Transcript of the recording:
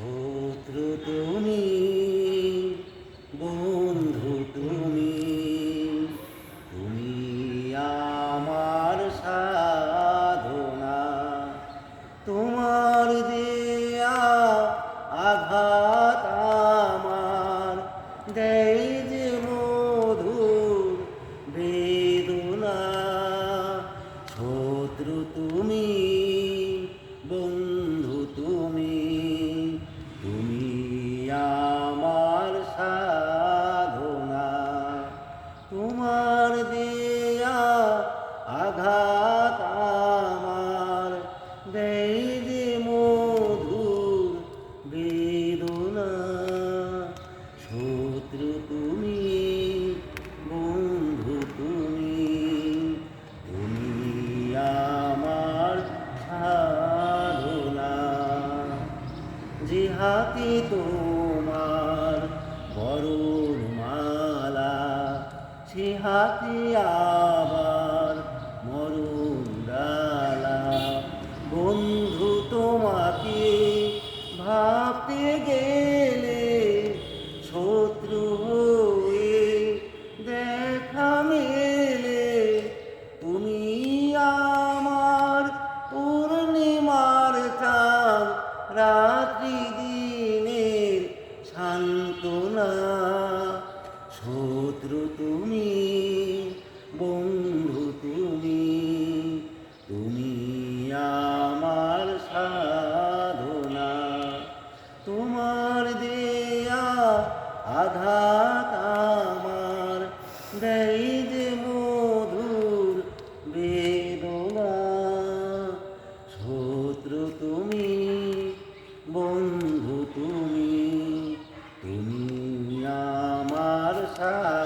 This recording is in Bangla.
শত্রু তুমি বন্ধু তুমি তুমি আমার সাধনা। তোমার দেয়া আঘাত তোমার দেয়া আঘাত আমার। দেয় যে মধুর বেদনা। শত্রু তুমি, বন্ধু তুমি তুমি আমার সাধনা। যে হাতে তোমার মালা সে হাতে আবার মরণ ডালা। বন্ধু, তোমাকে ভাবতে গেলে শত্রু হয়ে দেখা মেলে। তুমি আমার পূর্ণিমার চাঁদ, রাত্রি দিনের সান্ত্বনা। শত্রু তুমি, বন্ধু তুমি তুমি আমার সাধনা। তোমার দেয়া আঘাত আমার, দেয় যে মধুর বেদনা। শত্রু তুমি, বন্ধু তুমি তুমি আমার কারণ